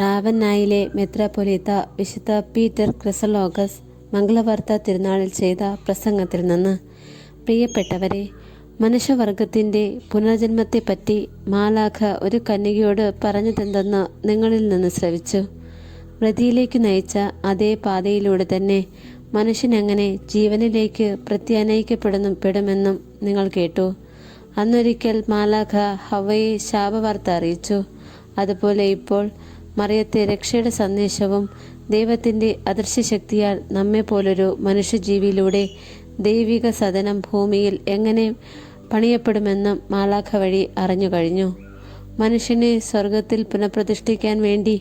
റാവന്നായിലെ മെത്രാപ്പൊലീത്ത വിശുദ്ധ പീറ്റർ ക്രിസലോഗസ് മംഗളവാർത്ത തിരുനാളിൽ ചെയ്ത പ്രസംഗത്തിൽ നിന്ന് പ്രിയപ്പെട്ടവരെ മനുഷ്യവർഗത്തിന്റെ പുനർജന്മത്തെപ്പറ്റി മാലാഖ ഒരു കന്യകയോട് പറഞ്ഞതെന്തെന്ന് നിങ്ങളിൽ നിന്ന് ശ്രവിച്ചു. വൃതിയിലേക്ക് നയിച്ച അതേ പാതയിലൂടെ തന്നെ മനുഷ്യനെങ്ങനെ ജീവനിലേക്ക് പ്രത്യാനയിക്കപ്പെടുന്നു പെടുമെന്നും നിങ്ങൾ കേട്ടു. അന്നൊരിക്കൽ മാലാഖ ഹവയെ ശാപവാർത്ത അറിയിച്ചു. അതുപോലെ ഇപ്പോൾ മറിയത്തെ രക്ഷയുടെ സന്ദേശവും ദൈവത്തിന്റെ അദൃശ്യശക്തിയാൽ നമ്മെ പോലൊരു മനുഷ്യജീവിയിലൂടെ ദൈവിക സദനം ഭൂമിയിൽ എങ്ങനെ പണിയപ്പെടുമെന്നും മാലാഖ വഴി അറിഞ്ഞു കഴിഞ്ഞു. മനുഷ്യനെ സ്വർഗത്തിൽ പുനഃപ്രതിഷ്ഠിക്കാൻ വേണ്ടി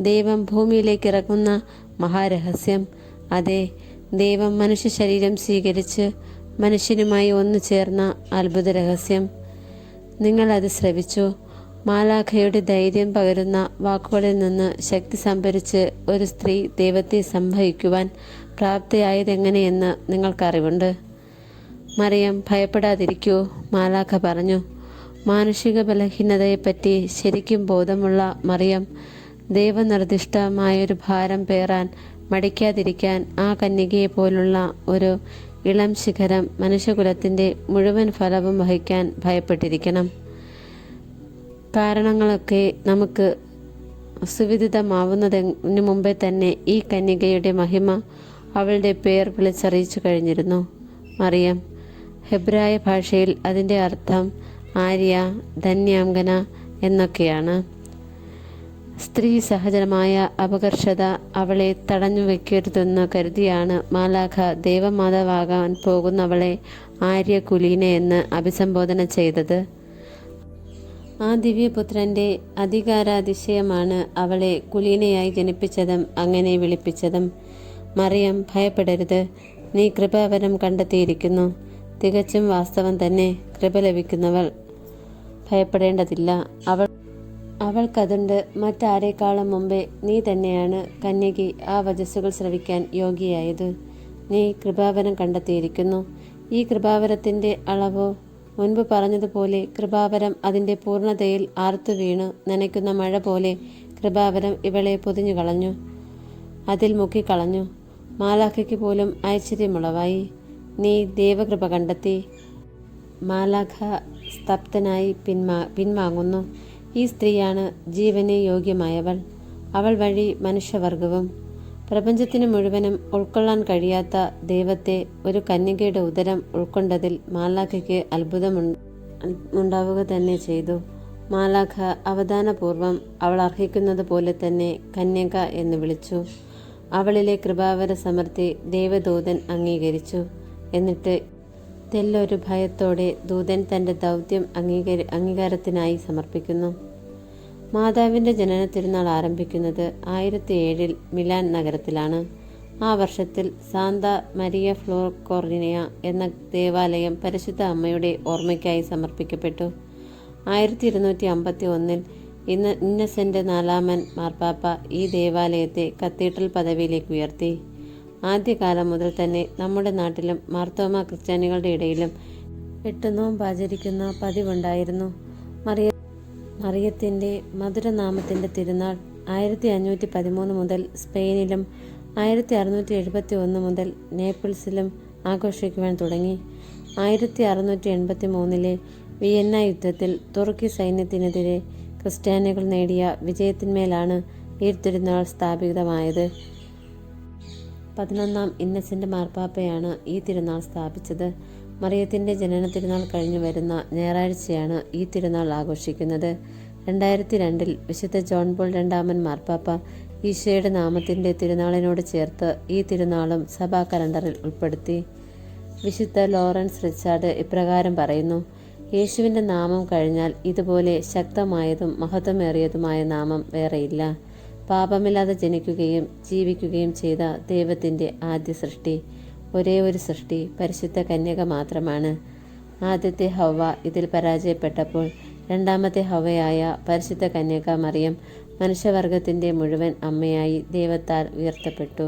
ദൈവം ഭൂമിയിലേക്ക് ഇറങ്ങുന്ന മഹാരഹസ്യം. അതെ ദൈവം മനുഷ്യ ശരീരം സ്വീകരിച്ച് മനുഷ്യനുമായി ഒന്നു ചേർന്ന അത്ഭുത രഹസ്യം നിങ്ങളത് ശ്രവിച്ചു. മാലാഖയുടെ ധൈര്യം പകരുന്ന വാക്കുകളിൽ നിന്ന് ശക്തി സംഭരിച്ച് ഒരു സ്ത്രീ ദൈവത്തെ സംഭവിക്കുവാൻ പ്രാപ്തിയായതെങ്ങനെയെന്ന് നിങ്ങൾക്കറിവുണ്ട്? മറിയം ഭയപ്പെടാതിരിക്കൂ മാലാഖ പറഞ്ഞു. മാനുഷിക ബലഹീനതയെപ്പറ്റി ശരിക്കും ബോധമുള്ള മറിയം ദൈവനിർദ്ദിഷ്ടമായൊരു ഭാരം പേറാൻ മടിക്കാതിരിക്കാൻ ആ കന്യകയെ പോലുള്ള ഒരു ഇളം ശിഖരം മനുഷ്യകുലത്തിന്റെ മുഴുവൻ ഫലവും വഹിക്കാൻ ഭയപ്പെട്ടിരിക്കണം. കാരണങ്ങളൊക്കെ നമുക്ക് സുവിദിതമാവുന്നതിന് മുമ്പേ തന്നെ ഈ കന്യകയുടെ മഹിമ അവളുടെ പേർ വിളിച്ചറിയിച്ചു കഴിഞ്ഞിരുന്നു. മറിയം ഹെബ്രായ ഭാഷയിൽ അതിന്റെ അർത്ഥം ആര്യ ധന്യാംഗന എന്നൊക്കെയാണ്. സ്ത്രീ സഹജമായ അപകർഷത അവളെ തടഞ്ഞു വെക്കരുതെന്ന് കരുതിയാണ് മാലാഖ ദേവമാതാവാകാൻ പോകുന്നവളെ ആര്യ കുലീന എന്ന് അഭിസംബോധന ചെയ്തത്. ആ ദിവ്യപുത്രന്റെ അധികാരാതിശയമാണ് അവളെ കുലീനയായി ജനിപ്പിച്ചതും അങ്ങനെ വിളിപ്പിച്ചതും. മറിയം ഭയപ്പെടരുത്. നീ കൃപാവരം കണ്ടെത്തിയിരിക്കുന്നു. തികച്ചും വാസ്തവം തന്നെ കൃപ ലഭിക്കുന്നവൾ. ഭയപ്പെടേണ്ടതില്ല. അവൾ അവൾക്കതുണ്ട്. മറ്റാരേക്കാളും മുമ്പേ നീ തന്നെയാണ് കന്യകി ആ വചസ്സുകൾ ശ്രവിക്കാൻ യോഗ്യയായത്. നീ കൃപാവരം കണ്ടെത്തിയിരിക്കുന്നു. ഈ കൃപാവരത്തിന്റെ അളവോ മുൻപ് പറഞ്ഞതുപോലെ കൃപാവരം അതിന്റെ പൂർണതയിൽ ആർത്തു വീണു. നനയ്ക്കുന്ന മഴ പോലെ കൃപാവരം ഇവളെ പൊതിഞ്ഞു കളഞ്ഞു. അതിൽ മുക്കിക്കളഞ്ഞു മാലാഖയ്ക്ക് പോലും ഐശ്വര്യമുളവായി. നീ ദേവകൃപ കണ്ടെത്തി. മാലാഖ സ്തബ്ധനായി പിന്മാ പിൻവാങ്ങുന്നു. ഈ സ്ത്രീയാണ് ജീവന് യോഗ്യമായവൾ. അവൾ വഴി മനുഷ്യവർഗവും പ്രപഞ്ചത്തിന് മുഴുവനും ഉൾക്കൊള്ളാൻ കഴിയാത്ത ദൈവത്തെ ഒരു കന്യകയുടെ ഉദരം ഉൾക്കൊണ്ടതിൽ മാലാഖയ്ക്ക് അത്ഭുതമുണ്ടാവുക തന്നെ ചെയ്തു. മാലാഖ അവധാനപൂർവം അവൾ അർഹിക്കുന്നത് പോലെ തന്നെ കന്യക എന്ന് വിളിച്ചു. അവളിലെ കൃപാവര സമൃദ്ധി ദൈവദൂതൻ അംഗീകരിച്ചു. എന്നിട്ട് തെല്ലൊരു ഭയത്തോടെ ദൂതൻ തന്റെ ദൗത്യം അംഗീകരി അംഗീകാരത്തിനായി സമർപ്പിക്കുന്നു. മാതാവിന്റെ ജനന തിരുനാൾ ആരംഭിക്കുന്നത് ആയിരത്തി ഏഴിൽ മിലാൻ നഗരത്തിലാണ്. ആ വർഷത്തിൽ സാന്ത മരിയ ഫ്ലോർ കോർണിയ എന്ന ദേവാലയം പരിശുദ്ധ അമ്മയുടെ ഓർമ്മയ്ക്കായി സമർപ്പിക്കപ്പെട്ടു. ആയിരത്തി ഇരുന്നൂറ്റി അമ്പത്തി ഒന്നിൽ ഇന്ന് ഇന്നസെന്റ് നാലാമൻ മാർപ്പാപ്പ ഈ ദേവാലയത്തെ കത്തീഡ്രൽ പദവിയിലേക്ക് ഉയർത്തി. ആദ്യകാലം മുതൽ തന്നെ നമ്മുടെ നാട്ടിലും മാർത്തോമ ക്രിസ്ത്യാനികളുടെ ഇടയിലും എട്ട് നോമ്പ് ആചരിക്കുന്ന പതിവുണ്ടായിരുന്നു. മറിയ മറിയത്തിന്റെ മധുരനാമത്തിന്റെ തിരുനാൾ ആയിരത്തി അഞ്ഞൂറ്റി പതിമൂന്ന് മുതൽ സ്പെയിനിലും ആയിരത്തി അറുന്നൂറ്റി എഴുപത്തി ഒന്ന് മുതൽ നേപ്പിൾസിലും ആഘോഷിക്കുവാൻ തുടങ്ങി. ആയിരത്തി അറുന്നൂറ്റി എൺപത്തി മൂന്നിലെ വിയന്ന യുദ്ധത്തിൽ തുർക്കി സൈന്യത്തിനെതിരെ ക്രിസ്ത്യാനികൾ നേടിയ വിജയത്തിന്മേലാണ് ഈ തിരുനാൾ സ്ഥാപിതമായത്. പതിനൊന്നാം ഇന്നസെന്റ് മാർപ്പാപ്പയാണ് ഈ തിരുനാൾ സ്ഥാപിച്ചത്. മറിയത്തിന്റെ ജനന തിരുനാൾ കഴിഞ്ഞു വരുന്ന ഞായറാഴ്ചയാണ് ഈ തിരുനാൾ ആഘോഷിക്കുന്നത്. രണ്ടായിരത്തി രണ്ടിൽ വിശുദ്ധ ജോൺ പോൾ രണ്ടാമൻ മാർപ്പാപ്പ ഈശോയുടെ നാമത്തിന്റെ തിരുനാളിനോട് ചേർത്ത് ഈ തിരുനാളും സഭാ കലണ്ടറിൽ ഉൾപ്പെടുത്തി. വിശുദ്ധ ലോറൻസ് റിച്ചാർഡ് ഇപ്രകാരം പറയുന്നു യേശുവിന്റെ നാമം കഴിഞ്ഞാൽ ഇതുപോലെ ശക്തമായതും മഹത്വമേറിയതുമായ നാമം വേറെയില്ല. പാപമില്ലാതെ ജനിക്കുകയും ജീവിക്കുകയും ചെയ്ത ദൈവത്തിന്റെ ആദ്യ സൃഷ്ടി ഒരേ ഒരു സൃഷ്ടി പരിശുദ്ധ കന്യക മാത്രമാണ്. ആദ്യത്തെ ഹവ ഇതിൽ പരാജയപ്പെട്ടപ്പോൾ രണ്ടാമത്തെ ഹവയായ പരിശുദ്ധ കന്യക മറിയം മനുഷ്യവർഗത്തിന്റെ മുഴുവൻ അമ്മയായി ദൈവത്താൽ ഉയർത്തപ്പെട്ടു.